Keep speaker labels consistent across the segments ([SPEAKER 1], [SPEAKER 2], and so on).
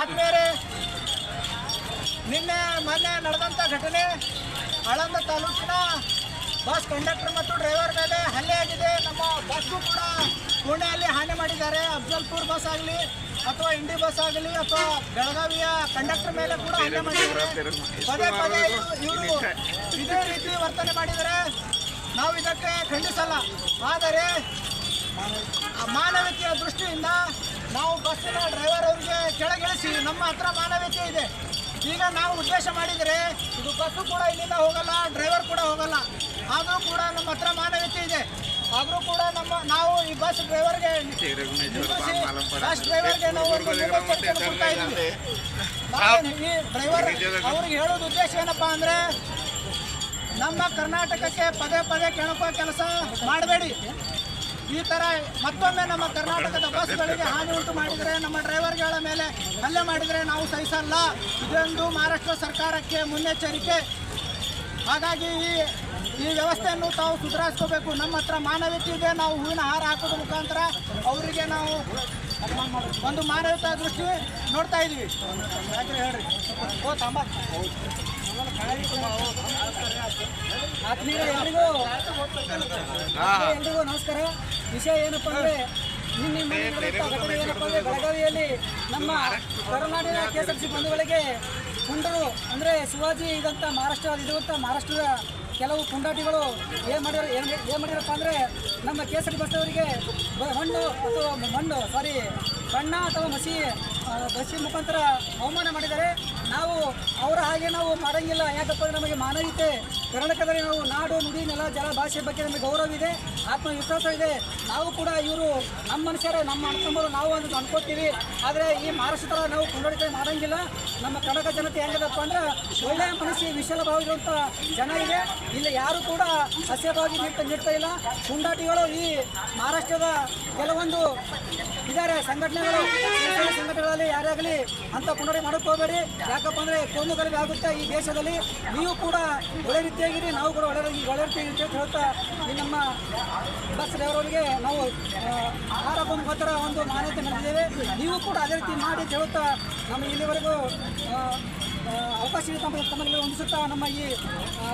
[SPEAKER 1] ಆದ್ಮೇಲೆ ನಿನ್ನೆ ಮೊನ್ನೆ ನಡೆದಂಥ ಘಟನೆ ಆಳಂದ ತಾಲೂಕಿನ ಬಸ್ ಕಂಡಕ್ಟರ್ ಮತ್ತು ಡ್ರೈವರ್ ಮೇಲೆ ಹಲ್ಲೆ ಆಗಿದೆ. ನಮ್ಮ ಬಸ್ಸು ಕೂಡ ಪುಣೆಯಲ್ಲಿ ಹಾನಿ ಮಾಡಿದ್ದಾರೆ. ಅಫ್ಜಲ್ಪುರ್ ಬಸ್ ಆಗಲಿ ಅಥವಾ ಇಂಡಿ ಬಸ್ ಆಗಲಿ ಅಥವಾ ಬೆಳಗಾವಿಯ ಕಂಡಕ್ಟರ್ ಮೇಲೆ ಕೂಡ ಹಲ್ಲೆ ಮಾಡಿದ್ದಾರೆ. ಪದೇ ಪದೇ ಇವರು ಇದೇ ರೀತಿ ವರ್ತನೆ ಮಾಡಿದರೆ ನಾವು ಇದಕ್ಕೆ ಖಂಡಿಸಲ್ಲ. ಆದರೆ ಮಾನವೀಯ ದೃಷ್ಟಿಯಿಂದ ನಾವು ಬಸ್ಸಿನ ಡ್ರೈವರ್ ಅವರಿಗೆ ಕೆಳಗಿಳಿಸಿ ನಮ್ಮ ಹತ್ರ ಮಾನವೀಯತೆ ಇದೆ. ಈಗ ನಾವು ಉದ್ದೇಶ ಮಾಡಿದರೆ ಇದು ಬಸ್ಸು ಕೂಡ ಇಲ್ಲಿಂದ ಹೋಗಲ್ಲ ಡ್ರೈವರ್ ಕೂಡ ಹೋಗಲ್ಲ. ಆದರೂ ಕೂಡ ನಮ್ಮ ಹತ್ರ ಮಾನವೀಯತೆ ಇದೆ. ಆದರೂ ಕೂಡ ನಮ್ಮ ನಾವು ಈ ಬಸ್ ಡ್ರೈವರ್ಗೆ ಬಸ್ ಡ್ರೈವರ್ಗೆ ನಾವು ಒಂದು ಮುನ್ನೆಚ್ಚರಿಕೆಯನ್ನು ಕೊಡ್ತಾ ಇದ್ದೀವಿ. ನಾವು ಈ ಡ್ರೈವರ್ ಅವ್ರಿಗೆ ಹೇಳೋದು ಉದ್ದೇಶ ಏನಪ್ಪ ಅಂದರೆ ನಮ್ಮ ಕರ್ನಾಟಕಕ್ಕೆ ಪದೇ ಪದೇ ಕೆಣಕುವ ಕೆಲಸ ಮಾಡಬೇಡಿ. ಈ ಥರ ಮತ್ತೊಮ್ಮೆ ನಮ್ಮ ಕರ್ನಾಟಕದ ಬಸ್ಗಳಿಗೆ ಹಾನಿ ಉಂಟು ಮಾಡಿದರೆ ನಮ್ಮ ಡ್ರೈವರ್ಗಳ ಮೇಲೆ ಹಲ್ಲೆ ಮಾಡಿದರೆ ನಾವು ಸಹಿಸಲ್ಲ. ಇದೊಂದು ಮಹಾರಾಷ್ಟ್ರ ಸರ್ಕಾರಕ್ಕೆ ಮುನ್ನೆಚ್ಚರಿಕೆ. ಹಾಗಾಗಿ ಈ ಈ ವ್ಯವಸ್ಥೆಯನ್ನು ತಾವು ಸುಧಾರಿಸ್ಕೋಬೇಕು. ನಮ್ಮ ಹತ್ರ ಮಾನವೀಯತೆ ಇದೆ. ನಾವು ಹೂವಿನ ಹಾರ ಹಾಕೋದ್ರ ಮುಖಾಂತರ ಅವರಿಗೆ ನಾವು ಒಂದು ಮಾನವೀಯತಾ ದೃಷ್ಟಿ ನೋಡ್ತಾ ಇದೀವಿ ಹೇಳ್ರಿ? ಓ ತಂಬ.
[SPEAKER 2] ಆತ್ಮೀಯ ಎಲ್ರಿಗೂ ಎಲ್ರಿಗೂ ನಮಸ್ಕಾರ. ವಿಷಯ ಏನಪ್ಪ ಅಂದ್ರೆ ನಿನ್ನೆ ಘಟನೆ ಏನಪ್ಪ ಅಂದ್ರೆ ಬೆಳಗಾವಿಯಲ್ಲಿ ನಮ್ಮ ಕರುನಾಡಿನ ಕೆ ಎಸ್ ಎಫ್ ಸಿ ಬಂಧುಗಳಿಗೆ ಕುಂಡರು ಅಂದ್ರೆ ಶಿವಾಜಿ ಇದಂತ ಮಹಾರಾಷ್ಟ್ರ ಇರುವಂಥ ಮಹಾರಾಷ್ಟ್ರದ ಕೆಲವು ಕುಂಡಾಟಿಗಳು ಏನು ಮಾಡಿರೋ ಏನು ಏನು ಮಾಡಿರಪ್ಪ ಅಂದರೆ, ನಮ್ಮ K S R T C ಅವರಿಗೆ ಬ- ಮಣ್ಣು ಅಥವಾ ಮಣ್ಣು ಸಾರಿ ಬಣ್ಣ ಅಥವಾ ಮಸಿ ಬಸ್ಸಿ ಮುಖಾಂತರ ಅವಮಾನ ಮಾಡಿದ್ದಾರೆ. ನಾವು ಅವರ ಹಾಗೆ ನಾವು ಮಾಡಂಗಿಲ್ಲ. ಯಾಕಪ್ಪ ನಮಗೆ ಮಾನವೀಯತೆ ಕರ್ನಾಟಕದಲ್ಲಿ ನಾವು ನಾಡು, ನುಡಿ, ನೆಲ, ಜಲ ಭಾಷೆ ಬಗ್ಗೆ ನಮಗೆ ಗೌರವ ಇದೆ, ಆತ್ಮವಿಶ್ವಾಸ ಇದೆ. ನಾವು ಕೂಡ ಇವರು ನಮ್ಮ ಮನುಷ್ಯರೇ, ನಮ್ಮ ಅನ್ಕೊಂಬರು ನಾವು ಅಂತ ಅನ್ಕೋತೀವಿ. ಆದರೆ ಈ ಮಹಾರಾಷ್ಟ್ರ ನಾವು ಪುನರಾವರ್ತನೆ ಮಾಡೋಂಗಿಲ್ಲ. ನಮ್ಮ ಕನ್ನಡ ಜನತೆ ಹೆಂಗದಪ್ಪ ಅಂದ್ರೆ ಒಳ್ಳೆಯ ಮನಸ್ಸಿ ವಿಶಾಲ ಭಾವಿರುವಂಥ ಜನ ಇದೆ. ಇಲ್ಲಿ ಯಾರು ಕೂಡ ಹಸ್ಯವಾಗಿ ನೀಡ್ತಾ ನೀಡ್ತಾ ಇಲ್ಲ. ಪುಂಡಾಟಿಗಳು ಈ ಮಹಾರಾಷ್ಟ್ರದ ಕೆಲವೊಂದು ಇದ್ದಾರೆ ಸಂಘಟನೆಗಳು, ಸಂಘಟನೆಗಳಲ್ಲಿ ಆಗಲಿ ಅಂತ ಮಾಡೋಕೆ ಹೋಗಬೇಡಿ. ಯಾಕಪ್ಪ ಅಂದರೆ ಕೋಮುಗಲಭೆ ಆಗುತ್ತೆ ಈ ದೇಶದಲ್ಲಿ. ನೀವು ಕೂಡ ಒಳ್ಳೆ ರೀತಿಯಾಗಿರಿ, ನಾವು ಕೂಡ ಒಳ್ಳೆ ಒಳ್ಳೆ ರೀತಿ ಅಂತ ಹೇಳ್ತಾ ಈ ನಮ್ಮ ಬಸ್ ಡ್ರೈವರ್ಗಳಿಗೆ ನಾವು ಆಹಾರ ಮುಖಾಂತರ ಒಂದು ಮಾನ್ಯತೆ ನೀಡಿದ್ದೇವೆ ನೀವು ಕೂಡ ಅದೇ ರೀತಿ ಮಾಡಿ ಅಂತ ನಮ್ಮ ಇಲ್ಲಿವರೆಗೂ ಅವಕಾಶ ತಮ್ಮ ಹೊಂದಿಸುತ್ತಾ ನಮ್ಮ ಈ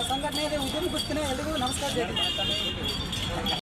[SPEAKER 2] ಸಂಘಟನೆಯಲ್ಲಿ ಉದ್ಯಮ ಎಲ್ಲರಿಗೂ ನಮಸ್ಕಾರ